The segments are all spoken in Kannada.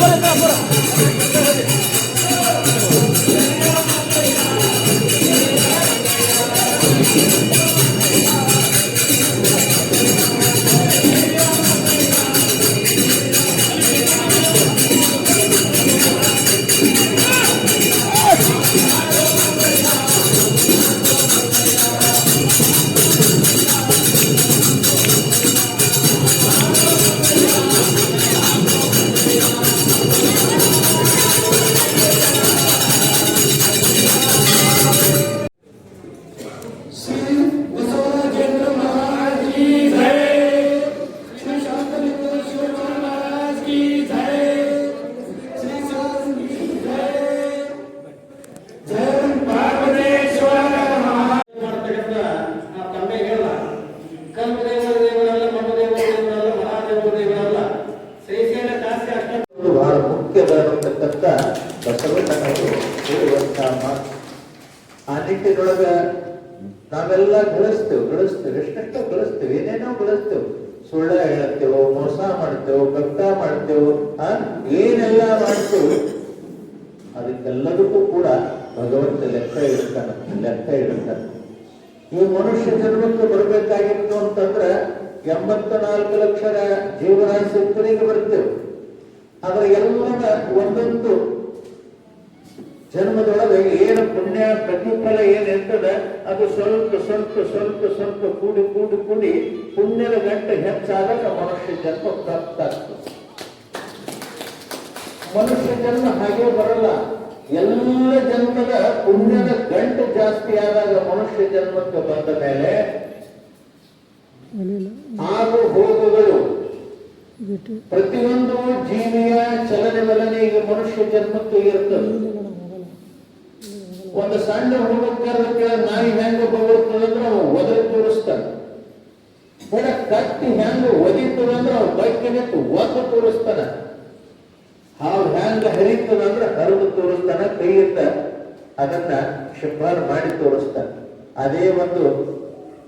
Dale para afuera. ನಿಟ್ಟಿನೊಳಗ ನಾವೆಲ್ಲ ಗಳಿಸ್ತೇವೆ ಗಳಿಸ್ತೇವೆ, ಎಷ್ಟೆಷ್ಟೋ ಗಳಿಸ್ತೇವೆ, ಏನೇನೋ ಗಳಿಸ್ತೇವೆ. ಸುಳ್ಳ ಹೇಳತ್ತೇವೋ, ಮೋಸ ಮಾಡ್ತೇವೋ ಕಷ್ಟ ಮಾಡ್ತೇವೋ ಆ, ಏನೆಲ್ಲ ಮಾಡ್ತೇವೆ, ಅದಕ್ಕೆಲ್ಲದಕ್ಕೂ ಕೂಡ ಭಗವಂತ ಲೆಕ್ಕ ಇಡ್ತಾನ, ಲೆಕ್ಕ ಇಡ್ತಾನೆ. ಈ ಮನುಷ್ಯ ಜನ್ಮಕ್ಕೆ ಬರಬೇಕಾಗಿತ್ತು ಅಂತಂದ್ರೆ ಎಂಬತ್ತ ನಾಲ್ಕು ಲಕ್ಷದ ಜೀವರಾಶಿ ಬರ್ತೇವೆ. ಅದರ ಎಲ್ಲ ಒಂದೊಂದು ಜನ್ಮದೊಳಗೆ ಏನು ಪುಣ್ಯ ಪ್ರತಿಫಲ ಏನಿರ್ತದ, ಅದು ಸ್ವಲ್ಪ ಸ್ವಲ್ಪ ಸ್ವಲ್ಪ ಸ್ವಲ್ಪ ಕೂಡಿ ಕೂಡಿ ಕೂಡಿ ಪುಣ್ಯದ ಗಂಟೆ ಹೆಚ್ಚಾದಾಗ ಮನುಷ್ಯ ಜನ್ಮ ಪ್ರಾಪ್ತ ಆಗ್ತದೆ. ಮನುಷ್ಯ ಜನ್ಮ ಹಾಗೆ ಬರಲ್ಲ. ಎಲ್ಲ ಜನ್ಮದ ಪುಣ್ಯದ ಗಂಟು ಜಾಸ್ತಿ ಆದಾಗ ಮನುಷ್ಯ ಜನ್ಮಕ್ಕೆ ಬಂದ ಮೇಲೆ ಆಗು ಹೋಗುಗಳು. ಪ್ರತಿಯೊಂದು ಜೀವಿಯ ಚಲನೆ ವಲನೆ ಈಗ ಮನುಷ್ಯ ಜನ್ಮಕ್ಕೆ ಇರ್ತದೆ. ಒಂದು ಸಣ್ಣ ಕೇಳ ನಾಯಿ ಹೆಂಗ ಬರುತ್ತದಂದ್ರೆ ಅವ ಒದರಿ ತೋರಿಸ್ತಾನೆ ಕತ್ತಿ ಕಟ್ಟಿ ಹೆಂಗ ಒದಿತದಂದ್ರೆ ಅವ ಬೈಕ್ ನಿಂತು ಒದ್ದು ತೋರಿಸ್ತಾನೆ ಹಾವು ಹೆಂಗ ಹರಿತದಂದ್ರೆ ಹರಿದು ತೋರಿಸ್ತಾನೆ ಕೈಯಿಂದ ಅದನ್ನ ಶಿಫಾರ್ ಮಾಡಿ ತೋರಿಸ್ತಾನೆ ಅದೇ ಒಂದು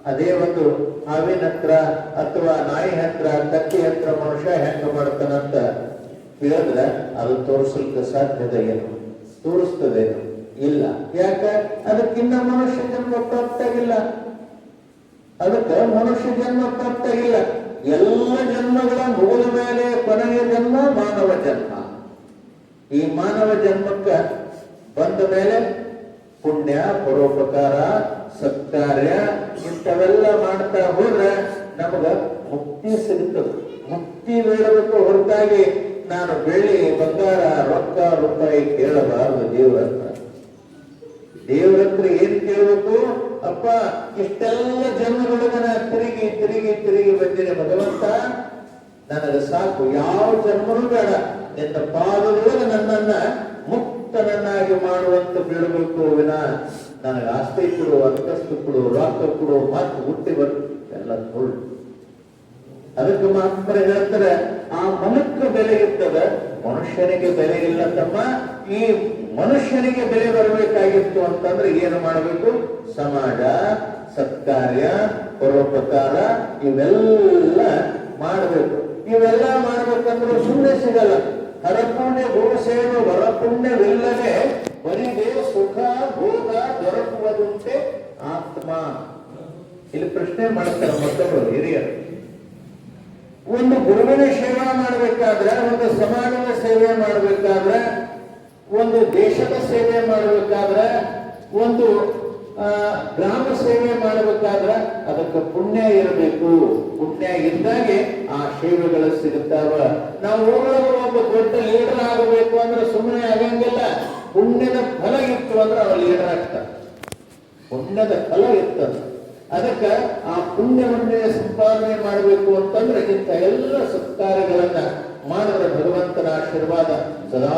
ಅದೇ ಒಂದು ಹಾವಿನ ಹತ್ರ ಅಥವಾ ನಾಯಿ ಹತ್ರ, ಕತ್ತಿ ಹತ್ರ ಮನುಷ್ಯ ಹೆಂಗ ಮಾಡ್ತಾನಂತ ಹೇಳಿದ್ರೆ ಅದು ತೋರಿಸಲಿಕ್ಕೆ ಸಾಧ್ಯತೆ ಏನು? ತೋರಿಸ್ತದೇನು ಇಲ್ಲ. ಯಾಕ? ಅದಕ್ಕಿನ್ನ ಮನುಷ್ಯ ಜನ್ಮ ಪ್ರಾಪ್ತಾಗಿಲ್ಲ ಅದಕ್ಕೆ ಮನುಷ್ಯ ಜನ್ಮ ಪ್ರಾಪ್ತಾಗಿಲ್ಲ ಎಲ್ಲ ಜನ್ಮಗಳ ಮುಗಿದ ಮೇಲೆ ಕೊನೆಯ ಜನ್ಮ ಮಾನವ ಜನ್ಮ. ಈ ಮಾನವ ಜನ್ಮಕ್ಕ ಬಂದ ಮೇಲೆ ಪುಣ್ಯ, ಪರೋಪಕಾರ, ಸತ್ಕಾರ್ಯ, ಇಂಥವೆಲ್ಲ ಮಾಡ್ತಾ ಹೋದ್ರೆ ನಮಗ ಮುಕ್ತಿ ಸಿಗುತ್ತದೆ ಮುಕ್ತಿ ಬೇಡಬೇಕು ಹೊರತಾಗಿ ನಾನು ಬೆಳ್ಳಿ ಬಂಗಾರ, ರೊಕ್ಕ, ರೂಪಾಯಿ ಕೇಳಬಾರದು ದೇವರ ದೇವರ ಹತ್ರ ಏನ್ ಕೇಳಬೇಕು? ಅಪ್ಪ ಇಷ್ಟೆಲ್ಲ ಜನ್ಮಗಳು ನನ್ನ ತಿರುಗಿ ತಿರುಗಿ ತಿರುಗಿ ಬಂದಿದೆ ಭಗವಂತ, ನನಗೆ ಸಾಕು. ಯಾವ ಜನ್ಮನೂ ಬೇಡ. ಎಂತ ಪಾದದೊಳಗೆ ನನ್ನನ್ನ ಮುಕ್ತನನ್ನಾಗಿ ಮಾಡುವಂತ ಬೀಳಬೇಕು ವಿನ. ನನಗೆ ಆಸ್ತಿ ಕೊಡು, ಅಂತಸ್ತು ಕೊಡು, ರೊಕ್ಕ ಕೊಡು, ಮಾತು ಹುಟ್ಟಿ ಬರ್ ಎಲ್ಲ ಸುಳ್ಳು ಅದಕ್ಕೆ ಮಾತ್ರ ಹೇಳ್ತಾರೆ, ಆ ಮನಕ್ಕೆ ಬೆಲೆ ಇರ್ತದ ಮನುಷ್ಯನಿಗೆ ಬೆಲೆ ಇಲ್ಲ ತಮ್ಮ ಈ ಮನುಷ್ಯನಿಗೆ ಬೆಲೆ ಬರಬೇಕಾಗಿತ್ತು ಅಂತಂದ್ರೆ ಏನು ಮಾಡಬೇಕು? ಸಮಾಜ, ಸತ್ಕಾರ್ಯ, ಪರೋಪಕಾರ, ಇವೆಲ್ಲ ಮಾಡಬೇಕು. ಇವೆಲ್ಲ ಮಾಡಬೇಕಂದ್ರೆ ಸುಮ್ಮನೆ ಸಿಗಲ್ಲ. ಹರಪುಣ್ಯ ಭೂಸೇನು ವರಪುಣ್ಯವಿಲ್ಲದೆ ಬರಿಗೆ ಸುಖ, ಭೋಗ ದೊರಕುವುದಂತೆ ಆತ್ಮ. ಇಲ್ಲಿ ಪ್ರಶ್ನೆ ಮಾಡ್ತಾರೆ ಮತ್ತೊಬ್ಬರು ಹಿರಿಯರು. ಒಂದು ಗುರುವಿನ ಸೇವೆ ಮಾಡಬೇಕಾದ್ರೆ, ಒಂದು ಸಮಾಜದ ಸೇವೆ ಮಾಡಬೇಕಾದ್ರೆ, ಒಂದು ದೇಶದ ಸೇವೆ ಮಾಡಬೇಕಾದ್ರೆ, ಒಂದು ಗ್ರಾಮ ಸೇವೆ ಮಾಡಬೇಕಾದ್ರೆ ಅದಕ್ಕೆ ಪುಣ್ಯ ಇರಬೇಕು. ಪುಣ್ಯ ಇದ್ದಾಗೆ ಆ ಸೇವೆಗಳು ಸಿಗುತ್ತಾವ. ನಾವು ಒಬ್ಬ ದೊಡ್ಡ ಲೀಡರ್ ಆಗಬೇಕು ಅಂದ್ರೆ ಸುಮ್ಮನೆ ಆಗಂಗಿಲ್ಲ. ಪುಣ್ಯದ ಫಲ ಇತ್ತು ಅಂದ್ರೆ ಅವ್ರು ಲೀಡರ್ ಆಗ್ತಾರೆ. ಪುಣ್ಯದ ಫಲ ಇರ್ತದೆ ಅದಕ್ಕೆ ಆ ಪುಣ್ಯವನ್ನೇ ಸಂಪಾದನೆ ಮಾಡಬೇಕು ಅಂತಂದ್ರೆ ಇಂಥ ಎಲ್ಲ ಸತ್ಕಾರಗಳನ್ನ ಮಾಡಿದ್ರೆ ಭಗವಂತನ ಆಶೀರ್ವಾದ ಸದಾ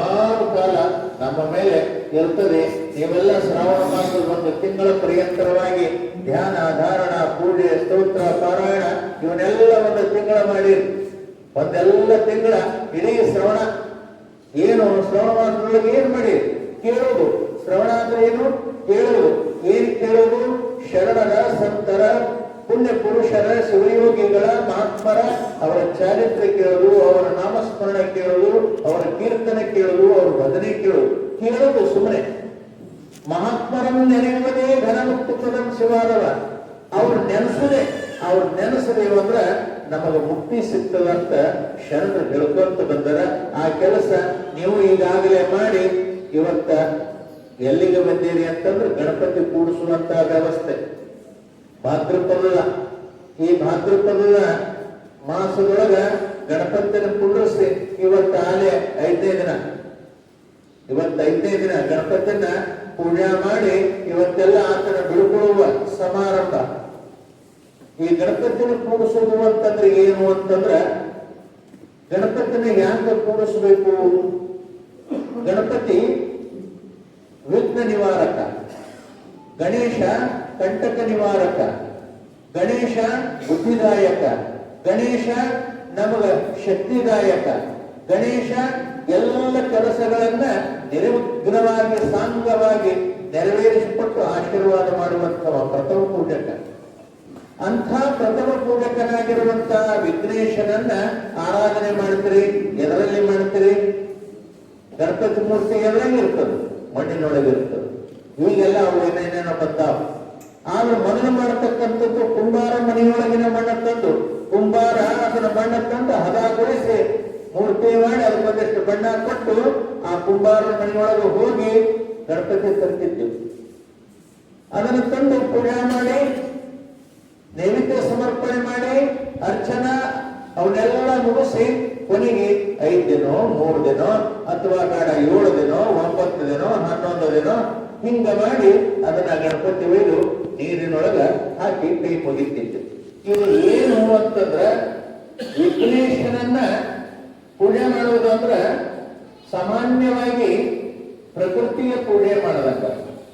ಕಾಲ ನಮ್ಮ ಮೇಲೆ ಇರ್ತದೆ. ನೀವೆಲ್ಲ ಶ್ರಾವಣ ಮಾಸದ ಒಂದು ತಿಂಗಳ ಪರ್ಯಂತರವಾಗಿ ಧ್ಯಾನ, ಧಾರಣ, ಪೂಜೆ, ಸ್ತೋತ್ರ, ಪಾರಾಯಣ ಇವನ್ನೆಲ್ಲ ಒಂದು ತಿಂಗಳ ಮಾಡಿ. ಒಂದೆಲ್ಲ ತಿಂಗಳ ಇಡೀ ಶ್ರವಣ ಏನು? ಶ್ರವಣ ಮಾಸದೊಳಗೆ ಏನ್ ಮಾಡಿ? ಕೇಳೋದು ಶ್ರವಣ ಅಂದ್ರೆ ಏನು? ಕೇಳೋದು ಏನ್ ಕೇಳೋದು ಶರಣರ, ಸಂತರ ಪುಣ್ಯ ಪುರುಷರ ಶಿವಯೋಗಿಗಳ, ಮಹಾತ್ಮರ, ಅವರ ಚಾರಿತ್ರ್ಯ ಕೇಳೋದು ಅವರ ನಾಮಸ್ಮರಣ ಕೇಳೋದು ಅವರ ಕೀರ್ತನೆ ಕೇಳೋದು ಅವರ ಭಜನೆ ಕೇಳು ಕೇಳಲು ಸುಮ್ಮನೆ ಮಹಾತ್ಮರನ್ನು ನೆನೆಯುವುದೇ ಘನಮುಕ್ತ ಪದಂ ಶಿವಾದವ ಅವ್ರು ನೆನೆಸದೆ. ಅವ್ರು ನೆನೆಸದೇವು ಅಂದ್ರ ನಮಗೆ ಮುಕ್ತಿ ಸಿಗ್ತದಂತ ಶರಣರು ಹೇಳ್ಕೊಂತ ಬಂದರ. ಆ ಕೆಲಸ ನೀವು ಈಗಾಗಲೇ ಮಾಡಿ, ಇವತ್ತ ಎಲ್ಲಿಗೆ ಬಂದೀರಿ ಅಂತಂದ್ರೆ ಗಣಪತಿ ಕೂಡಿಸುವಂತ ವ್ಯವಸ್ಥೆ. ಭಾದ್ರಪದ ಈ ಭಾದ್ರಪಲ್ಲ ಮಾಸದೊಳಗ ಗಣಪತಿಯನ್ನು ಕುಂಡ್ರಿಸಿ ಇವತ್ತು ಆಲೆ ಐದನೇ ದಿನ. ಇವತ್ತು ಐದನೇ ದಿನ ಗಣಪತಿಯನ್ನ ಪೂಜೆ ಮಾಡಿ ಇವತ್ತೆಲ್ಲ ಆತನ ಬಿಡುಕೊಳ್ಳುವ ಸಮಾರಂಭ. ಈ ಗಣಪತಿನ ಕೂಡಿಸೋದು ಅಂತಂದ್ರೆ ಏನು ಅಂತಂದ್ರೆ ಗಣಪತಿನ ಯಾಕೆ ಕೂಡಿಸಬೇಕು? ಗಣಪತಿ ವಿಘ್ನ ನಿವಾರಕ. ಗಣೇಶ ಕಂಟಕ ನಿವಾರಕ. ಗಣೇಶ ಬುದ್ಧಿದಾಯಕ. ಗಣೇಶ ನಮಗ ಶಕ್ತಿದಾಯಕ. ಗಣೇಶ ಎಲ್ಲ ಕೆಲಸಗಳನ್ನ ನಿರ್ವಿಘ್ನವಾಗಿ ಸಾಂಗವಾಗಿ ನೆರವೇರಿಸಿಕೊಟ್ಟು ಆಶೀರ್ವಾದ ಮಾಡುವಂತಹ ಪ್ರಥಮ ಪೂಜಕ. ಅಂಥ ಪ್ರಥಮ ಪೂಜಕನಾಗಿರುವಂತಹ ವಿಘ್ನೇಶನನ್ನ ಆರಾಧನೆ ಮಾಡ್ತೀರಿ, ಎದರಲ್ಲಿ ಮಾಡ್ತೀರಿ? ಗಣಪತಿ ಮೂರ್ತಿ ಎಲ್ಲ ಇರ್ತದೆ? ಮಣ್ಣಿನೊಳಗೆ ಇರ್ತದೆ ಈಗೆಲ್ಲ ಅವು ಏನೇನೇನೋ ಬರ್ತಾವ. ಆದ್ರೆ ಮೊದಲು ಮಾಡತಕ್ಕಂಥದ್ದು ಕುಂಬಾರ ಮನೆಯೊಳಗಿನ ಮಣ್ಣ ತಂದು, ಕುಂಬಾರ ಅದನ್ನ ಬಣ್ಣ ತಂದು ಹದಗೊಳಿಸಿ ಮೂರ್ತಿ ಮಾಡಿ ಅದಕ್ಕೊಂದಿಷ್ಟು ಬಣ್ಣ ಕೊಟ್ಟು ಆ ಕುಂಬಾರ ಮನೆಯೊಳಗೆ ಹೋಗಿ ಗಣಪತಿ ತರ್ತಿದ್ದು ಅದನ್ನು ತಂದು ಪೂಜೆ ಮಾಡಿ, ನೈವೇದ್ಯ ಸಮರ್ಪಣೆ ಮಾಡಿ, ಅರ್ಚನಾ, ಅವನ್ನೆಲ್ಲ ಮುಗಿಸಿ ಕೊನೆಗೆ ಐದು ದಿನ, ಮೂರು ದಿನ, ಅಥವಾ ಬೇಡ ಏಳು ದಿನ, ಒಂಬತ್ತು ದಿನ, ಹನ್ನೊಂದು ದಿನ, ಹಿಂಗ ಮಾಡಿ ಅದನ್ನ ಗಣಪತಿ ಒಯ್ದು ನೀರಿನೊಳಗ ಹಾಕಿ ಕೈ ಮುಗಿತಿತ್ತು ಇದು ಏನು ಅಂತಂದ್ರ, ವಿಘ್ನೇಶನನ್ನ ಪೂಜೆ ಮಾಡುವುದು ಅಂದ್ರ ಸಾಮಾನ್ಯವಾಗಿ ಪ್ರಕೃತಿಯ ಪೂಜೆ ಮಾಡದಂಗ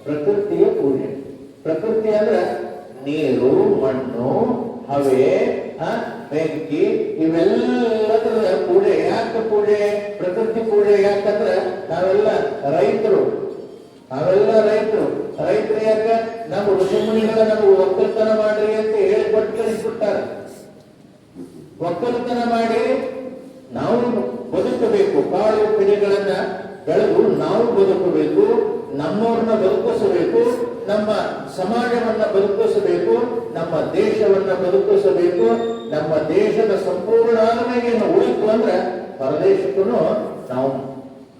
ಪ್ರಕೃತಿಯ ಪೂಜೆ. ಪ್ರಕೃತಿ ಅಂದ್ರ ನೀರು, ಮಣ್ಣು, ಹವೆ ಬೆಂಕಿ ಪೂಜೆ ಪ್ರಕೃತಿ ಯಾಕಂದ್ರೆ ನಾವೆಲ್ಲ ರೈತರು. ನಾವೆಲ್ಲ ರೈತರು. ರೈತರು ಯಾಕ? ನಮ್ಮ ಋಷಿಮುನಿಗಳ ನಮಗೆ ಒಕ್ಕಲ್ತನ ಮಾಡ್ರಿ ಅಂತ ಹೇಳಿ ಕೊಟ್ಟು ಕಳಿಸ್ಬಿಟ್ಟಾರೆ ಒಕ್ಕಲ್ತನ ಮಾಡಿ ನಾವು ಬದುಕಬೇಕು. ಕಾಳು ಪಿಡಿಗಳನ್ನ ಬೆಳೆದು ನಾವು ಬದುಕಬೇಕು. ನಮ್ಮವ್ರನ್ನ ಬದುಕಿಸಬೇಕು. ನಮ್ಮ ಸಮಾಜವನ್ನ ಬದುಕಿಸಬೇಕು. ನಮ್ಮ ದೇಶವನ್ನ ಬದುಕಿಸಬೇಕು. ನಮ್ಮ ದೇಶದ ಸಂಪೂರ್ಣ ಆಳ್ಮೆಯನ್ನು ಉಳಿತು ಅಂದ್ರೆ ಪರದೇಶಕ್ಕೂ ನಾವು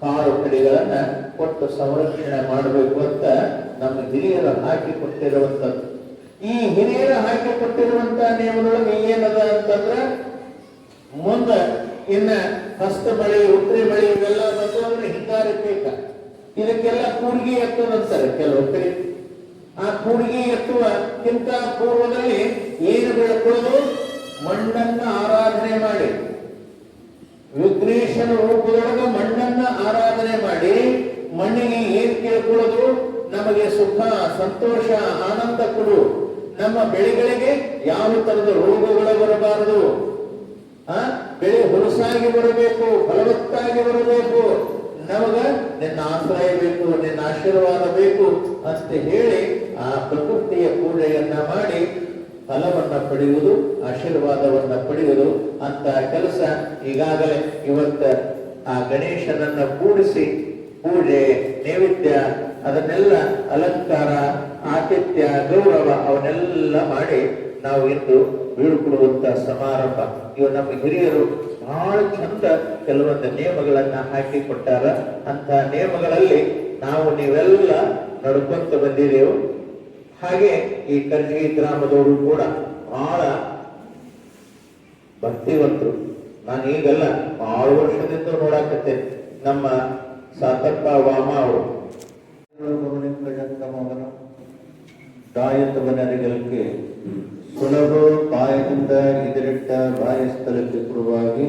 ಕಾಳು ಕಡಿಗಳನ್ನ ಕೊಟ್ಟು ಸಂರಕ್ಷಣೆ ಮಾಡಬೇಕು ಅಂತ ನಮ್ಮ ಹಿರಿಯರು ಹಾಕಿ ಕೊಟ್ಟಿರುವಂತದ್ದು ಈ ಹಿರಿಯರು ಹಾಕಿ ಕೊಟ್ಟಿರುವಂತಹ ನಿಯಮದೊಳಗೆ ಏನದ ಅಂತಂದ್ರ, ಮುಂದ ಇನ್ನ ಹಸ್ತ ಬಳಿ, ಉತ್ರಿ ಬಳಿ ಇವೆಲ್ಲ ಬಂದು ಅಂದ್ರೆ ಹಿಂಗಾರಿ ಬೇಕ ಇದಕ್ಕೆಲ್ಲ ಕೂರ್ಗಿ ಎತ್ತದಂತಾರೆ ಕೆಲವು ಕಡೆ ಆ ಕೂರ್ಗಿ ಎತ್ತುವಕ್ಕಿಂತ ಪೂರ್ವದಲ್ಲಿ ಏನು ಬೆಳಕೊಳ್ಳೋದು ಮಣ್ಣನ್ನ ಆರಾಧನೆ ಮಾಡಿ. ವಿಘ್ನೇಶನ ರೂಪದೊಳಗ ಮಣ್ಣನ್ನ ಆರಾಧನೆ ಮಾಡಿ ಮಣ್ಣಿಗೆ ಏನ್ ಕೇಳ್ಕೊಳ್ಳೋದು ನಮಗೆ ಸುಖ, ಸಂತೋಷ, ಆನಂದ ಕೊಡು. ನಮ್ಮ ಬೆಳೆಗಳಿಗೆ ಯಾವ ತರದ ರೋಗಗಳು ಬರಬಾರದು? ಆ? ಬೆಳೆ ಹುಲಸಾಗಿ ಬರಬೇಕು, ಫಲವತ್ತಾಗಿ ಬರಬೇಕು. ನಮಗ ನಿನ್ನ ಆಶ್ರಯ ಬೇಕು, ನಿನ್ನ ಆಶೀರ್ವಾದ ಬೇಕು ಅಂತ ಹೇಳಿ ಆ ಪ್ರಕೃತಿಯ ಪೂಜೆಯನ್ನ ಮಾಡಿ ಫಲವನ್ನ ಪಡೆಯುವುದು, ಆಶೀರ್ವಾದವನ್ನ ಪಡೆಯುವುದು ಅಂತ ಕೆಲಸ ಈಗಾಗಲೇ ಇವತ್ತ ಆ ಗಣೇಶನನ್ನ ಕೂಡಿಸಿ ಪೂಜೆ, ನೈವೇದ್ಯ, ಅದನ್ನೆಲ್ಲ ಅಲಂಕಾರ, ಆತಿಥ್ಯ, ಗೌರವ ಅವನ್ನೆಲ್ಲ ಮಾಡಿ ನಾವು ಇಂದು ಬೀಳ್ಕೊಡುವಂತ ಸಮಾರಂಭ. ಇವು ನಮ್ಮ ಹಿರಿಯರು ಬಹಳ ಚಂದ ಕೆಲವೊಂದು ನಿಯಮಗಳನ್ನ ಹಾಕಿಕೊಟ್ಟಾರ ಅಂತ ನಿಯಮಗಳಲ್ಲಿ ನಾವು ನೀವೆಲ್ಲ ನಡ್ಕೊಂತ ಬಂದಿದೆವು. ಹಾಗೆ ಈ ಕರ್ಜಿ ಗ್ರಾಮದವರು ಕೂಡ ಬಹಳ ಭಕ್ತಿವಂತರು. ನಾನು ಈಗಲ್ಲ ಆರು ವರ್ಷದಿಂದ ನೋಡಾಕತ್ತೇನೆ ನಮ್ಮ ಸಾತಪ್ಪ ವಾಮ ಅವರು. ಮಗನ ತಾಯತವನರಿಗಲಿಕ್ಕೆ ಸುಲಭ ಕಾಯದಿಂದ ಇದರಿಟ್ಟ ಬಾಯ ಸ್ಥಳಕ್ಕೆ ಕುರುವಾಗಿ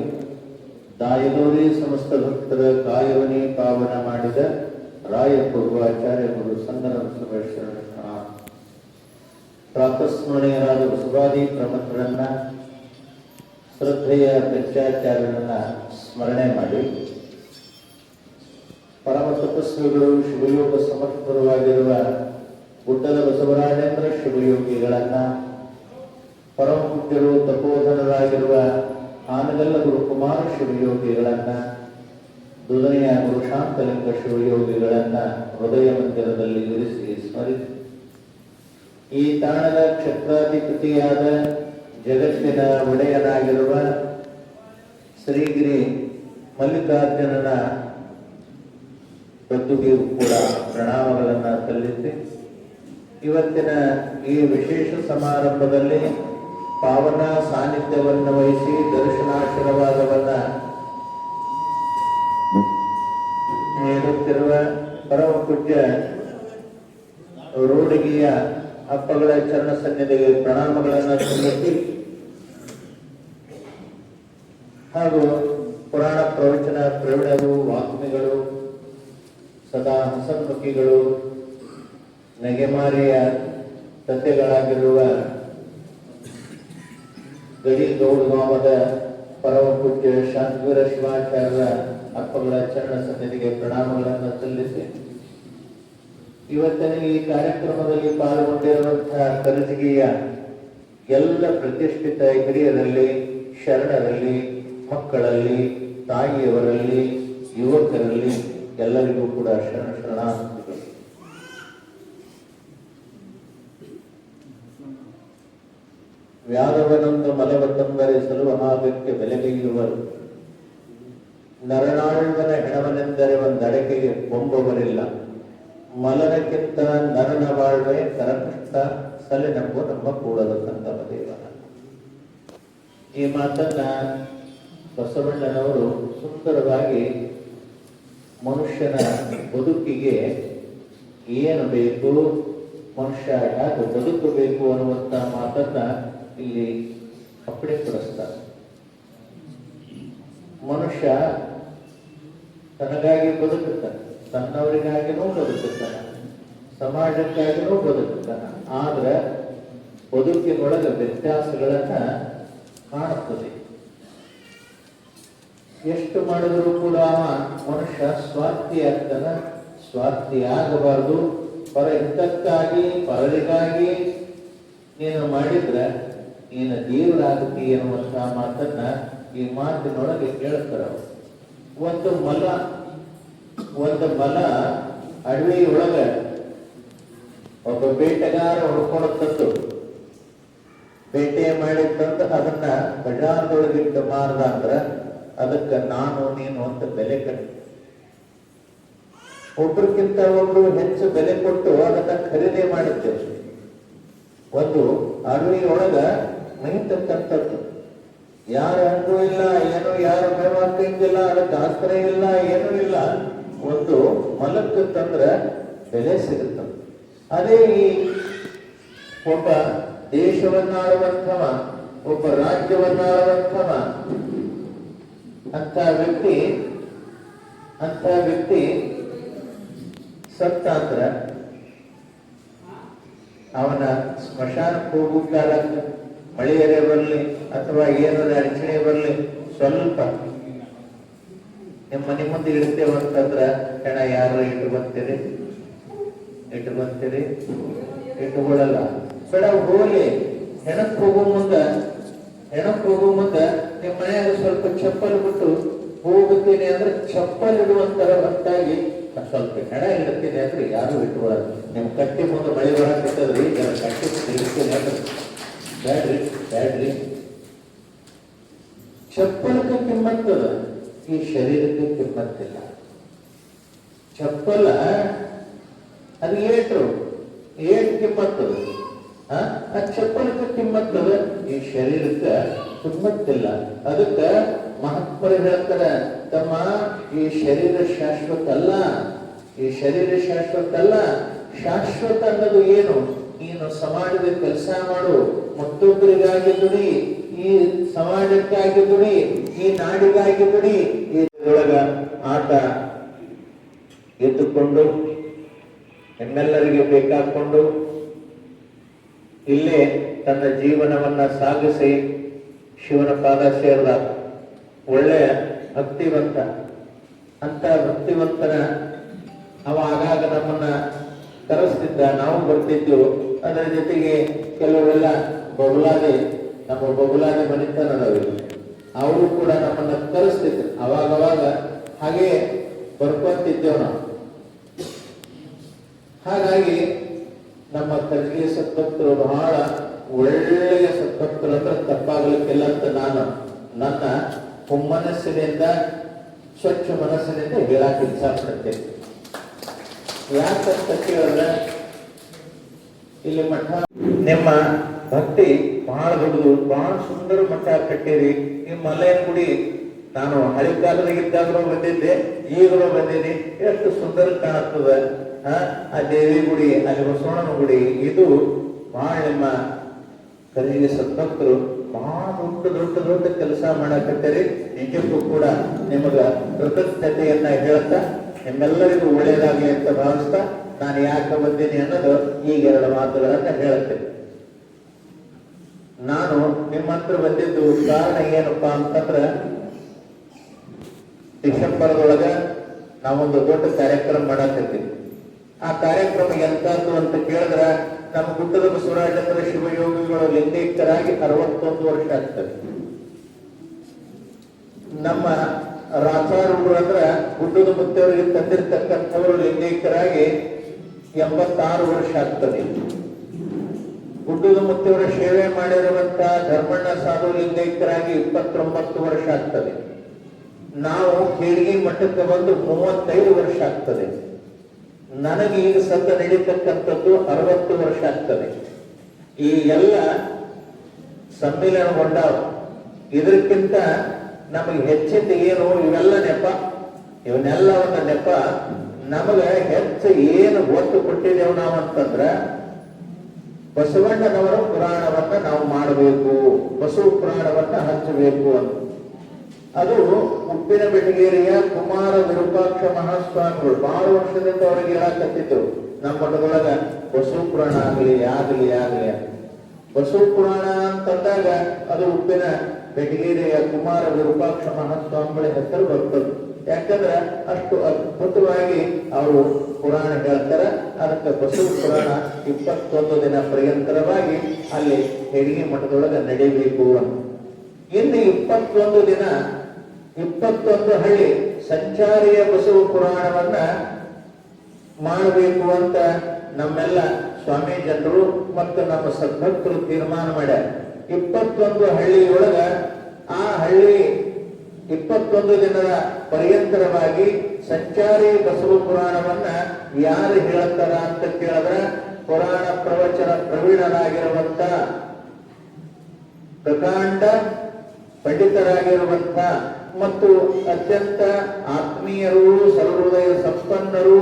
ತಾಯದೋರಿ ಸಮಸ್ತ ಭಕ್ತರ ಕಾಯವನೇ ಪಾವನ ಮಾಡಿದ ರಾಯ ಪೂರ್ವಾಚಾರ್ಯ ಗುರು ಸಂಗನ ಪ್ರಾತಸ್ಮರಣೀಯರಾದ ಸುಭಾದಿ ಪ್ರಮುಖರನ್ನ ಶ್ರದ್ಧೆಯ ಪಂಚಾಚಾರ್ಯರನ್ನ ಸ್ಮರಣೆ ಮಾಡಿ. ಪರಮ ತಪಸ್ವಿಗಳು ಶಿವಯೋಗ ಸಮರ್ಥಪರವಾಗಿರುವ ಗುಡ್ಡದ ಬಸವರಾಜೇಂದ್ರ ಶಿವಯೋಗಿಗಳನ್ನ, ಪರಮ ಪೂಜ್ಯರು ತಪೋಧನರಾಗಿರುವ ಆನಗಲ್ಲ ಗುರುಕುಮಾರ ಶಿವಯೋಗಿಗಳನ್ನ, ದುದನೆಯ ಗುರುಶಾಂತಲಿಂಗ ಶಿವಯೋಗಿಗಳನ್ನ ಹೃದಯ ಮಂದಿರದಲ್ಲಿ ಇರಿಸಿ ಸ್ಮರಿಸಿ. ಈ ತಾಣದ ಕ್ಷೇತ್ರಾಧಿಪತಿಯಾದ ಜಗತ್ತಿನ ಒಡೆಯನಾಗಿರುವ ಶ್ರೀಗಿರಿ ಮಲ್ಲಿಕಾರ್ಜುನನ ಪ್ರತಿಗೂ ಕೂಡ ಪ್ರಣಾಮಗಳನ್ನು ಸಲ್ಲಿಸಿ, ಇವತ್ತಿನ ಈ ವಿಶೇಷ ಸಮಾರಂಭದಲ್ಲಿ ಪಾವನ ಸಾನ್ನಿಧ್ಯವನ್ನು ವಹಿಸಿ ದರ್ಶನಾಶೀರ್ವಾದವನ್ನು ನೀಡುತ್ತಿರುವ ಪರಮ ಪೂಜ್ಯ ರೋಡಿಗೆಯ ಅಪ್ಪಗಳ ಚರಣ ಸನ್ನಿಧಿಗೆ ಪ್ರಣಾಮಗಳನ್ನು ಸಲ್ಲಿಸಿ. ಹಾಗೂ ಪುರಾಣ ಪ್ರವಚನ ಪ್ರವೀಣರು ವಾಗ್ಮಿಗಳು ಸದಾ ಹಸನ್ಮುಖಿಗಳು, ನೆಗೆಮಾರಿಯ ತತೆಗಳಾಗಿರುವ ಗಡಿ ಗೌಡಗಾಮದ ಪರಮ ಪೂಜ್ಯ ಶಾಂತಿವೀರ ಶಿವಾಚಾರ್ಯರ ಅಪ್ಪಗಳ ಚರಣ ಸನ್ನಿಧಿಗೆ ಪ್ರಣಾಮಗಳನ್ನು ಸಲ್ಲಿಸಿ. ಇವತ್ತಿನ ಈ ಕಾರ್ಯಕ್ರಮದಲ್ಲಿ ಪಾಲ್ಗೊಂಡಿರುವಂತಹ ಕರಜಿಗೆಯ ಎಲ್ಲ ಪ್ರತಿಷ್ಠಿತ ಹಿರಿಯರಲ್ಲಿ, ಶರಣರಲ್ಲಿ, ಮಕ್ಕಳಲ್ಲಿ, ತಾಯಿಯವರಲ್ಲಿ, ಯುವಕರಲ್ಲಿ ಎಲ್ಲರಿಗೂ ಕೂಡ ಶರಣ ಶರಣ ವ್ಯಾಧವನಂದ ಮಲವತ್ತಂಬರೆ ತಂಬರಿಸಲು ಬೆಲೆಗೆಯುವರು ನರನಾಳ್ವನ ಹೆಣವನೆಂದರೆ ಒಂದಡಕೆಗೆ ಕೊಂಬವರಿಲ್ಲ ಮಲನಕ್ಕಿಂತ ನರನ ಬಾಳ್ವೆ ಕರಕಷ್ಟ ಸಲಿನಂಬು ನಮ್ಮ ಕೂಡಲು ಸಂಗಮ ಈ ಮಾತನ್ನ ಬಸವಣ್ಣನವರು ಸುಂದರವಾಗಿ ಮನುಷ್ಯನ ಬದುಕಿಗೆ ಏನು ಬೇಕು, ಮನುಷ್ಯ ಯಾಕೆ ಬದುಕಬೇಕು ಅನ್ನುವಂತ ಮಾತನ್ನ ಇಲ್ಲಿ ಅಪ್ಪಣೆಪಡಿಸ್ತಾರೆ. ಮನುಷ್ಯ ತನಗಾಗಿ ಬದುಕುತ್ತಾನೆ. ತನ್ನವರಿಗಾಗಿನೂ ಬದುಕುತ್ತಾನೆ ಸಮಾಜಕ್ಕಾಗಿನೂ ಬದುಕುತ್ತಾನೆ ಆದ್ರೆ ಬದುಕಿನೊಳಗೆ ವ್ಯತ್ಯಾಸಗಳನ್ನ ಕಾಣುತ್ತದೆ. ಎಷ್ಟು ಮಾಡಿದರೂ ಕೂಡ ಅವ ಮನುಷ್ಯ ಸ್ವಾರ್ಥಿ ಆಗ್ತಾನ. ಸ್ವಾರ್ಥಿ ಆಗಬಾರದು. ಪರ ಹಿತಕ್ಕಾಗಿ ಪರರಿಗಾಗಿ ನೀನು ಮಾಡಿದ್ರೆ ನೀನು ದೇವರಾಗತಿ ಎನ್ನುವಂತಹ ಮಾತನ್ನ ಈ ಮಾತಿನೊಳಗೆ ಕೇಳುತ್ತಾರೆ. ಒಂದು ಮಲ ಒಂದು ಮಲ ಅಡವಿಯೊಳಗ ಒಬ್ಬ ಬೇಟೆಗಾರ ಹೊಡ್ಕೊಳತ್ತದ್ದು. ಬೇಟೆ ಮಾಡಿದ್ದಂತ ಅದನ್ನ ಬಜಾರ್ದೊಳಗಿಟ್ಟು ಮಾರ್ದ ಅಂದ್ರ ಅದಕ್ಕ ನಾನು ನೀನು ಅಂತ ಬೆಲೆ ಕಟ್ಟ. ಒಬ್ರಿಗಿಂತ ಒಬ್ರು ಹೆಚ್ಚು ಬೆಲೆ ಕೊಟ್ಟು ಅದನ್ನ ಖರೀದಿ ಮಾಡುತ್ತೆ ಒಂದು ಅಡವಿಯೊಳಗ ನಿಂತಕ್ಕಂಥದ್ದು ಯಾರ ಹಣ್ಣು ಇಲ್ಲ, ಏನು ಯಾರು ಮೇವಾಕಿಂಗಿಲ್ಲ ಅದಕ್ಕೆ ಆಶ್ರಯ ಇಲ್ಲ, ಏನೂ ಇಲ್ಲ. ಒಂದು ಮಲಕ್ಕೆ ತಂದ್ರೆ ಬೆಲೆ ಸಿಗುತ್ತೆ. ಅದೇ ಈ ಒಬ್ಬ ದೇಶವನ್ನಾಳುವಂಥವ, ಒಬ್ಬ ರಾಜ್ಯವನ್ನಾಳುವಂಥವ ಅಂತ ವ್ಯಕ್ತಿ ಅಂತ ವ್ಯಕ್ತಿ ಸತ್ತ ಅಂದ್ರ ಅವನ ಸ್ಮಶಾನಕ್ಕೆ ಹೋಗುವ ಕಾಲಕ್ಕೆ ಮಳೆಯರೆ ಬರಲಿ ಅಥವಾ ಏನಾರ ಅಡಚಣೆ ಬರಲಿ ಸ್ವಲ್ಪ ನಿಮ್ಮ ಮನೆ ಮುಂದೆ ಇಡ್ತೇವೆ ಅಂತಂದ್ರ ಹೆಣ ಯಾರು ಇಟ್ಟು ಬಂತೇರಿ? ಇಟ್ಟುಕೊಳ್ಳಲ್ಲ ಬೇಡ ಹೋಗಿ ಹೆಣಕ್ ಹೋಗೋ ಮುಂದ, ಹೆಣಕ್ ಹೋಗೋ ಮುಂದ ನಿಮ್ಮ ಮನೆಯಾಗ ಸ್ವಲ್ಪ ಚಪ್ಪಲ್ ಬಿಟ್ಟು ಹೋಗುತ್ತೀನಿ ಅಂದ್ರೆ ಚಪ್ಪಲ್ ಇಡುವಂತರ ಹೊತ್ತಾಗಿ ಸ್ವಲ್ಪ ಹೆಣ ಇಡುತ್ತೀನಿ ಅಂದ್ರೆ ಯಾರು ಇಟ್ಕೊಳ್ಳಲ್ಲ. ನಿಮ್ ಕಟ್ಟಿ ಮುಂದೆ ಮಳೆ ಬರಕತ್ತದ್ರಿ ನಾನು ಕಟ್ಟಿ ಇಡ್ತೀನಿ ಅಂದ್ರೆ. ಬ್ಯಾಡ್ರಿ ಬ್ಯಾಡ್ರಿ. ಚಪ್ಪಲಕ್ಕೆ ಕಿಮ್ಮತ್ತದ? ಈ ಶರೀರಕ್ಕೆ ಕಿಮ್ಮತ್ತಿಲ್ಲ. ಚಪ್ಪಲ, ಅದು ಏಟ್ರು, ಏಟ್ ಕಿಮ್ಮತ್ತದ ಆ ಚಪ್ಪಲಕ್ಕೆ ಕಿಮ್ಮತ್ತದ ಈ ಶರೀರಕ್ಕೆ ಕಿಮ್ಮತ್ತಿಲ್ಲ. ಅದಕ್ಕ ಮಹಾತ್ಮರು ಹೇಳ್ತಾರೆ, ತಮ್ಮ ಈ ಶರೀರ ಶಾಶ್ವತ ಅಲ್ಲ ಈ ಶರೀರ ಶಾಶ್ವತ ಅಲ್ಲ ಶಾಶ್ವತ ಅನ್ನೋದು ಏನು? ನೀನು ಸಮಾಜದ ಕೆಲಸ ಮಾಡು, ಮತ್ತೊಬ್ಬರಿಗಾಗಿ ದುಡಿ ಈ ಸಮಾಜಕ್ಕಾಗಿ ದುಡಿ ಈ ನಾಡಿಗಾಗಿ ದುಡಿ ಇದರೊಳಗ ಆತ ಎದ್ದುಕೊಂಡು ಹೆಣ್ಣೆಲ್ಲರಿಗೆ ಬೇಕಾಕೊಂಡು, ಇಲ್ಲೇ ತನ್ನ ಜೀವನವನ್ನ ಸಾಗಿಸಿ ಶಿವನ ಪಾದ ಸೇರಿದ ಒಳ್ಳೆಯ ಭಕ್ತಿವಂತ, ಅಂತ ಭಕ್ತಿವಂತನ ಅವ ಆಗಾಗ ನಮ್ಮನ್ನ ಕರೆಸ್ತಿದ್ದ, ನಾವು ಬರ್ತಿದ್ದೆವು ಅದರ ಜೊತೆಗೆ ಕೆಲವರೆಲ್ಲ ಬಬುಲಾದಿ ನಮ್ಮ ಬಬುಲಾದಿ ಮನಿತನದವರು. ಅವರು ಕೂಡ ನಮ್ಮನ್ನ ಕಲಿಸ್ತಿದ್ರು ಅವಾಗವಾಗ ಹಾಗೆ ಬರ್ಕೊಂತಿದ್ದೇವ ನಾವು. ಹಾಗಾಗಿ ನಮ್ಮ ಕಲ್ಗಿ ಸದ್ಭಕ್ತರು ಬಹಳ ಒಳ್ಳೆಯ ಸದ್ಭಕ್ತರು ಅಂದ್ರೆ ತಪ್ಪಾಗಲಿಕ್ಕಿಲ್ಲ ಅಂತ ನಾನು ನನ್ನ ಹುಮ್ಮನಸ್ಸಿನಿಂದ, ಸ್ವಚ್ಛ ಮನಸ್ಸಿನಿಂದ ಹೇಳಕ್ ಇಚ್ಛಾಪಡ್ತೇನೆ ಯಾಕಂತ ಕೇಳಿದ್ರೆ, ಇಲ್ಲಿ ಮಠ ನಿಮ್ಮ ಭಕ್ತಿ ಬಹಳ ದೊಡ್ಡದು ಬಹಳ ಸುಂದರ ಮಠ ಕಟ್ಟಿರಿ. ನಿಮ್ಮ ಮಲೆಯ ಗುಡಿ, ನಾನು ಹಳಿ ಕಾಲದಾಗಿದ್ದಾಗಲೂ ಬಂದಿದ್ದೆ, ಈಗಲೂ ಬಂದೀನಿ. ಎಷ್ಟು ಸುಂದರ ಕಾಣುತ್ತದೆ. ಆ ದೇವಿ ಗುಡಿ, ಅಲ್ಲಿ ಬಸವಣ್ಣನ ಗುಡಿ, ಇದು ಬಹಳ ನಿಮ್ಮ ಕಲಿಗೆ ಸದ್ಭಕ್ತರು ಬಹಳ ದೊಡ್ಡ ದೊಡ್ಡ ದೊಡ್ಡ ಕೆಲಸ ಮಾಡಕತ್ತೀರಿ. ನಿಜಕ್ಕೂ ಕೂಡ ನಿಮಗ ಕೃತಜ್ಞತೆಯನ್ನ ಹೇಳ್ತಾ, ನಿಮ್ಮೆಲ್ಲರಿಗೂ ಒಳ್ಳೇದಾಗಲಿ ಅಂತ ಭಾವಿಸ್ತಾ, ನಾನು ಯಾಕೆ ಬಂದೀನಿ ಅನ್ನೋದು ಈಗ ಎರಡು ಮಾತುಗಳನ್ನ ಹೇಳುತ್ತೇನೆ. ನಾನು ನಿಮ್ಮ ಹತ್ರ ಬಂದಿದ್ದು ಕಾರಣ ಏನಪ್ಪ ಅಂತಂದ್ರ ಡಿಸೆಂಬರ್ದೊಳಗ ನಾವೊಂದು ದೊಡ್ಡ ಕಾರ್ಯಕ್ರಮ ಮಾಡಾಕತ್ತೀವಿ ಆ ಕಾರ್ಯಕ್ರಮ ಎಂತದ್ದು ಅಂತ ಕೇಳಿದ್ರ, ನಮ್ಮ ಗುಡ್ಡದ ಬಸವರಾಜೇಂದ್ರ ಶಿವಯೋಗಿಗಳು ಲಿಂಗೈಕ್ಯರಾಗಿ ಅರವತ್ತೊಂದು ವರ್ಷ ಆಗ್ತದೆ. ನಮ್ಮ ರಾಚಾರೂಢರು ಅಂದ್ರೆ ಗುಡ್ಡದ ಮುತ್ತವರಿಗೆ ತಂದಿರ್ತಕ್ಕಂಥವರು ಲಿಂಗೈಕ್ಯರಾಗಿ ಎಂಬತ್ತಾರು ವರ್ಷ ಆಗ್ತದೆ. ಗುಡ್ಡದ ಮುತ್ತವರ ಸೇವೆ ಮಾಡಿರುವಂತ ಧರ್ಮಣ್ಣ ಸಾಧು ಲಿಂಗೈಕ್ಯರಾಗಿ ಇಪ್ಪತ್ತೊಂಬತ್ತು ವರ್ಷ ಆಗ್ತದೆ. ನಾವು ಕೇಳಿಗೆ ಮಠಕ್ಕೆ ಬಂದು ಮೂವತ್ತೈದು ವರ್ಷ ಆಗ್ತದೆ. ನನಗೆ ಈಗ ಸದ್ಯ ನಡೀತಕ್ಕಂಥದ್ದು ಅರವತ್ತು ವರ್ಷ ಆಗ್ತದೆ. ಈ ಎಲ್ಲ ಸಮ್ಮಿಲನಗೊಂಡಾವ ಇದಕ್ಕಿಂತ ನಮಗೆ ಹೆಚ್ಚಿಂದ ಏನು ಇವೆಲ್ಲ ನೆಪ, ಇವನ್ನೆಲ್ಲವನ್ನ ನೆಪ, ನಮಗೆ ಹೆಚ್ಚು ಏನು ಒತ್ತು ಕೊಟ್ಟಿದ್ದೇವೆ ನಾವು ಅಂತಂದ್ರ ಬಸವಣ್ಣನವರ ಪುರಾಣವನ್ನ ನಾವು ಮಾಡಬೇಕು, ಬಸವ ಪುರಾಣವನ್ನ ಹಂಚಬೇಕು ಅಂತ ಅದು ಉಪ್ಪಿನ ಬೆಟಗೇರಿಯ ಕುಮಾರ ವಿರೂಪಾಕ್ಷ ಮಹಾಸ್ವಾಮಿಗಳು ಬಹಳ ವರ್ಷದಿಂದ ಅವರಿಗೆ ಹೇಳಕತ್ತಿದ್ರು, ನಮ್ಮ ಮಠದೊಳಗ ಬಸವ ಪುರಾಣ ಆಗಲಿ ಆಗಲಿ ಆಗಲಿ. ಬಸವ ಪುರಾಣ ಅಂತಂದಾಗ ಅದು ಉಪ್ಪಿನ ಬೆಟಗೇರಿಯ ಕುಮಾರ ವಿರೂಪಾಕ್ಷ ಮಹಾಸ್ವಾಮಿಗಳ ಹೆಸರು ಬರ್ತದೆ ಯಾಕಂದ್ರೆ ಅಷ್ಟು ಅದ್ಭುತವಾಗಿ ಅವರು ಪುರಾಣ ಹೇಳ್ತಾರೆ. ಅದಕ್ಕೆ ಬಸವ ಪುರಾಣ ಇಪ್ಪತ್ತೊಂದು ದಿನ ಪರ್ಯಂತರವಾಗಿ ಅಲ್ಲಿ ಹೆಡಿಗೆ ಮಠದೊಳಗೆ ನಡೀಬೇಕು ಇನ್ನು ಇಪ್ಪತ್ತೊಂದು ದಿನ, ಇಪ್ಪತ್ತೊಂದು ಹಳ್ಳಿ ಸಂಚಾರಿಯ ಬಸವ ಪುರಾಣವನ್ನ ಮಾಡಬೇಕು ಅಂತ ನಮ್ಮೆಲ್ಲ ಸ್ವಾಮಿ ಜನರು ಮತ್ತು ನಮ್ಮ ಸದ್ಭಕ್ತರು ತೀರ್ಮಾನ ಮಾಡ್ಯಾರ. ಇಪ್ಪತ್ತೊಂದು ಹಳ್ಳಿಯೊಳಗ ಆ ಹಳ್ಳಿ ಇಪ್ಪತ್ತೊಂದು ದಿನದ ಪರ್ಯಂತರವಾಗಿ ಸಂಚಾರಿ ಬಸವ ಪುರಾಣವನ್ನ ಯಾರು ಹೇಳುತ್ತಾರ ಅಂತ ಕೇಳಿದ್ರೆ ಪುರಾಣ ಪ್ರವಚನ ಪ್ರವೀಣರಾಗಿರುವಂತ ಪ್ರಕಾಂಡ ಪಂಡಿತರಾಗಿರುವಂತ ಮತ್ತು ಅತ್ಯಂತ ಆತ್ಮೀಯರು, ಸರ್ವೋದಯ ಸಂಪನ್ನರು,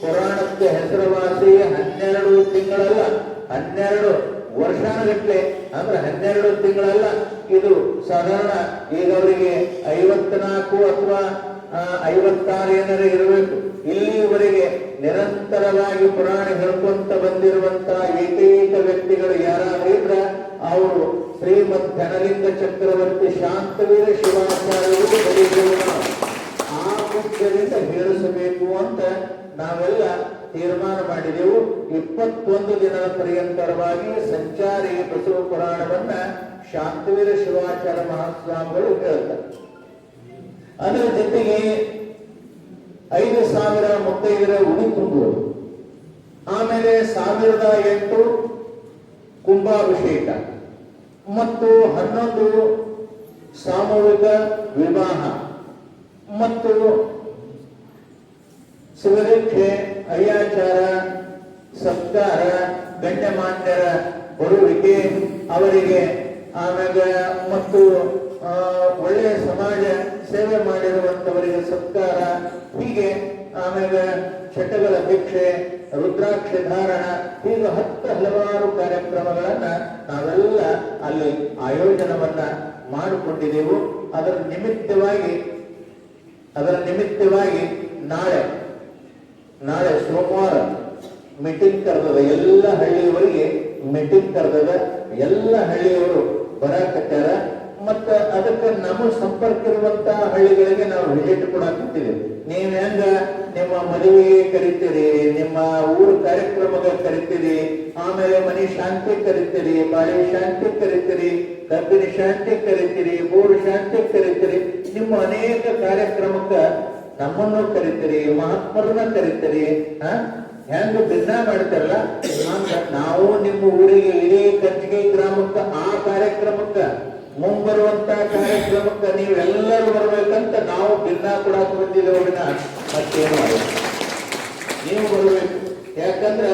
ಪುರಾಣಕ್ಕೆ ಹೆಸರುವಾಸಿ ಹನ್ನೆರಡು ತಿಂಗಳಲ್ಲ, ಹನ್ನೆರಡು ವರ್ಷಾನುಗಟ್ಲೆ ಅಂದ್ರೆ ಹನ್ನೆರಡು ತಿಂಗಳಲ್ಲ, ಇದು ಸಾಧಾರಣ ಈಗ ಅವರಿಗೆ ಐವತ್ನಾಲ್ಕು ಅಥವಾ ಐವತ್ತಾರು ಏನಾರ ಇರಬೇಕು. ಇಲ್ಲಿವರೆಗೆ ನಿರಂತರವಾಗಿ ಪುರಾಣ ಹೇಳ್ಕೊಂತ ಬಂದಿರುವಂತಹ ಏಕೈಕ ವ್ಯಕ್ತಿಗಳು ಯಾರಾದ್ರೂ ಇದ್ರ, ಅವರು ಶ್ರೀಮದ್ ಧನಲಿಂಗ ಚಕ್ರವರ್ತಿ ಶಾಂತವೀರ ಶಿವಾಚಾರ್ಯರು ನಾವು ಹೇಳಿಸಬೇಕು ಅಂತ ನಾವೆಲ್ಲ ತೀರ್ಮಾನ ಮಾಡಿದೆವು. ಇಪ್ಪತ್ತೊಂದು ದಿನದ ಪರ್ಯಂತರವಾಗಿ ಸಂಚಾರಿ ಬಸವ ಪುರಾಣವನ್ನ ಶಾಂತವೀರ ಶಿವಾಚಾರ್ಯ ಮಹಾಸ್ವಾಮಿಗಳು ಹೇಳ್ತಾರೆ. ಅದರ ಜೊತೆಗೆ ಐದು ಸಾವಿರ ಮುತ್ತೈದರ ಉಡಿ ತುಂಬುವುದು ಆಮೇಲೆ ಸಾವಿರದ ಎಂಟು ಕುಂಭಾಭಿಷೇಕ. ಮತ್ತು ಹನ್ನೊಂದು ಸಾಮೂಹಿಕ ವಿವಾಹ. ಮತ್ತು ಶಿವದೀಕ್ಷೆ ಅಯ್ಯಾಚಾರ ಸಪ್ತಾರ ಗಂಡಮಾನ್ಯರ ಬರುವಿಕೆ ಅವರಿಗೆ ಆಮೇಲೆ ಮತ್ತು ಒಳ್ಳೆಯ ಸಮಾಜ ಸೇವೆ ಮಾಡಿರುವಂತವರಿಗೆ ಸತ್ಕಾರ ಹೀಗೆ ಆಮೇಲೆ ಚಟಗಳ ಭಿಕ್ಷೆ, ರುದ್ರಾಕ್ಷ ಧಾರಣ, ಹೀಗೆ ಹತ್ತು ಹಲವಾರು ಕಾರ್ಯಕ್ರಮಗಳನ್ನ ನಾವೆಲ್ಲ ಅಲ್ಲಿ ಆಯೋಜನವನ್ನ ಮಾಡಿಕೊಂಡಿದ್ದೆವು ಅದರ ನಿಮಿತ್ತವಾಗಿ ಅದರ ನಿಮಿತ್ತವಾಗಿ ನಾಳೆ ನಾಳೆ ಸೋಮವಾರ ಮೀಟಿಂಗ್ ಕರೆದದ ಎಲ್ಲ ಹಳ್ಳಿಯವರಿಗೆ ಮೀಟಿಂಗ್ ಕರೆದದ ಎಲ್ಲ ಹಳ್ಳಿಯವರು ಬರಾಕತ್ತಾರ ಮತ್ತ ಅದಕ್ಕೆ ನಮ್ಮ ಸಂಪರ್ಕ ಇರುವಂತಹ ಹಳ್ಳಿಗಳಿಗೆ ನಾವು ವಿಸಿಟ್ ಕೊಡಾಕತ್ತೀವಿ ನೀವ್ ಹೆಂಗ ನಿಮ್ಮ ಮದುವೆಗೆ ಕರಿತೀರಿ, ನಿಮ್ಮ ಊರ ಕಾರ್ಯಕ್ರಮಕ್ಕೆ ಕರಿತೀರಿ, ಆಮೇಲೆ ಮನೆ ಶಾಂತಿ ಕರಿತೀರಿ, ಬಾಳೆ ಶಾಂತಿ ಕರಿತೀರಿ, ಗರ್ಭಿಣಿ ಶಾಂತಿ ಕರಿತೀರಿ ಊರು ಶಾಂತಿ ಕರಿತೀರಿ ನಿಮ್ಮ ಅನೇಕ ಕಾರ್ಯಕ್ರಮಕ್ಕ ನಮ್ಮನ್ನು ಕರಿತೀರಿ, ಮಹಾತ್ಮರನ್ನ ಕರಿತೀರಿ ಹ ಹೆಂಗ ಭಿನ್ನ ಮಾಡ್ತಾರಲ್ಲ? ನಾವು ನಿಮ್ಮ ಊರಿಗೆ ಇಡೀ ಕರ್ಜಿಗೆ ಗ್ರಾಮಕ್ಕ ಆ ಕಾರ್ಯಕ್ರಮಕ್ಕ ಮುಂಬರುವಂತ ಕಾರ್ಯಕ್ರಮಕ್ಕ ನೀವೆಲ್ಲರೂ ಬರ್ಬೇಕಂತ ನಾವು ಭಿನ್ನ ಕೂಡ ಬಂದಿದ್ದೇವೆ ವಿನ ಮತ್ತೇನು ನೀವು ಬರಬೇಕು. ಯಾಕಂದ್ರ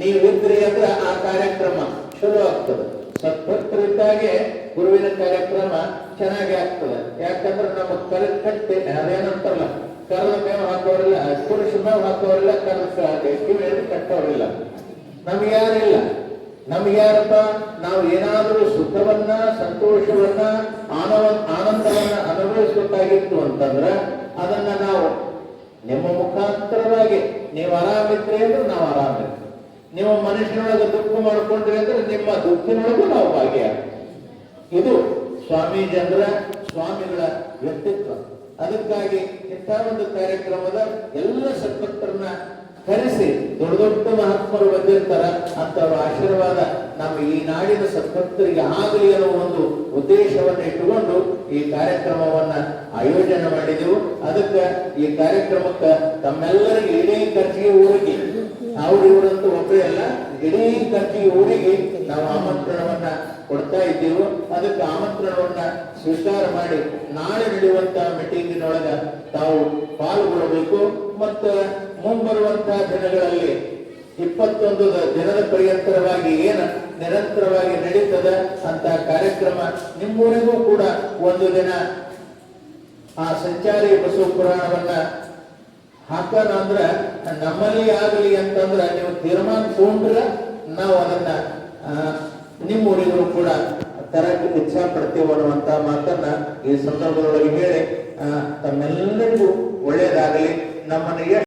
ನೀವಿದ್ರಿ ಅಂದ್ರೆ ಆ ಕಾರ್ಯಕ್ರಮ ಶುರು ಆಗ್ತದೆ. ಸತ್ಭಕ್ತರಿದ್ದಾಗೆ ಗುರುವಿನ ಕಾರ್ಯಕ್ರಮ ಚೆನ್ನಾಗಿ ಆಗ್ತದೆ. ಯಾಕಂದ್ರೆ ನಮ್ಮ ಕರೆ ಕಟ್ಟಿ, ಅದೇನಂತಾರಲ್ಲ ಕರದ ಮೇವು ಹಾಕೋರಿಲ್ಲ, ಪುರುಷ ಮೇವು ಹಾಕೋರಿಲ್ಲ ಕರದ ಕಿವಿಯಲ್ಲಿ ಕಟ್ಟೋರಿಲ್ಲ. ನಮ್ಗೆ ಯಾರಿಲ್ಲ. ನಮ್ಗೆ ಯಾರಪ್ಪ? ನಾವು ಏನಾದರೂ ಸುಖವನ್ನ, ಸಂತೋಷವನ್ನ, ಆನವ, ಆನಂದವನ್ನ ಅನುಭವಿಸಬೇಕಾಗಿತ್ತು ಅಂತಂದ್ರ ಅದನ್ನ ನಾವು ನಿಮ್ಮ ಮುಖಾಂತರವಾಗಿ, ನೀವು ಆರಾಮಿದ್ರೆ ಅಂದ್ರೆ ನಾವು ಆರಾಮಿದ್ರಿ ನಿಮ್ಮ ಮನುಷ್ಯನೊಳಗೆ ದುಃಖ ಮಾಡ್ಕೊಂಡ್ರಿ ಅಂದ್ರೆ ನಿಮ್ಮ ದುಃಖಿನೊಳಗೂ ನಾವು ಭಾಗಿಯಾಗ್ತೀವಿ. ಇದು ಸ್ವಾಮೀಜಂದ್ರ ಸ್ವಾಮಿಗಳ ವ್ಯಕ್ತಿತ್ವ. ಅದಕ್ಕಾಗಿ ಇಂಥ ಒಂದು ಕಾರ್ಯಕ್ರಮದ ಎಲ್ಲ ಸಂಪತ್ತರನ್ನ ಕರೆಸಿ ದೊಡ್ಡ ದೊಡ್ಡ ಮಹಾತ್ಮರು ಬಂದಿರ್ತಾರ, ಅಂತವರ ಆಶೀರ್ವಾದ ನಮ್ಮ ಈ ನಾಡಿನ ಸಂಪತ್ತರಿಗೆ ಆಗಲಿ ಅನ್ನೋ ಒಂದು ಉದ್ದೇಶವನ್ನು ಇಟ್ಟುಕೊಂಡು ಈ ಕಾರ್ಯಕ್ರಮವನ್ನ ಆಯೋಜನೆ ಮಾಡಿದೆವು. ಅದಕ್ಕೆ ಈ ಕಾರ್ಯಕ್ರಮಕ್ಕೆ ತಮ್ಮೆಲ್ಲರಿಗೆ ಇಡೀ ಖರ್ಚಿಗೆ ಊರಿಗೆ. ಅವರು ಇವರಂತೂ ಒಬ್ಬರೇ ಅಲ್ಲ, ಇಡೀ ಖರ್ಚಿಗೆ ಊರಿಗೆ ನಾವು ಆಮಂತ್ರಣವನ್ನ ಕೊಡ್ತಾ ಇದ್ದೀವೋ ಅದಕ್ಕೆ ಆಮಂತ್ರಣವನ್ನ ಸ್ವೀಕಾರ ಮಾಡಿ ನಾಳೆ ನಡೆಯುವಂತ ಮೀಟಿಂಗಿನೊಳಗ ತಾವು ಪಾಲ್ಗೊಳ್ಳಬೇಕು. ಮತ್ತು ಮುಂಬರುವಂತಹ ದಿನಗಳಲ್ಲಿ ಇಪ್ಪತ್ತೊಂದು ದಿನದ ಪರ್ಯಂತರವಾಗಿ ಏನು ನಿರಂತರವಾಗಿ ನಡೀತದ ಅಂತ ಕಾರ್ಯಕ್ರಮ ನಿಮ್ಮೂರಿಗೂ ಕೂಡ ಒಂದು ದಿನ ಆ ಸಂಚಾರಿ ಬಸವ ಪುರಾಣವನ್ನ ಹಾಕೋಣ ಅಂದ್ರ ನಮ್ಮಲ್ಲಿ ಆಗಲಿ ಅಂತಂದ್ರ ನೀವು ತೀರ್ಮಾನ ತಗೊಂಡ್ರ ನಾವು ಅದನ್ನ ಆ, ನಿಮ್ಮ ಊರಿಗೂ ಕೂಡ ತರಕ್ಕೆ ಉತ್ಸಾಹ ಪಡ್ತೀವಿ ಅನ್ನುವಂತ ಮಾತನ್ನ ಈ ಸಂದರ್ಭದೊಳಗೆ ಹೇಳಿ ತಮ್ಮೆಲ್ಲರಿಗೂ ಒಳ್ಳೆಯದಾಗಲಿ. ನಮ್ಮನ್ನು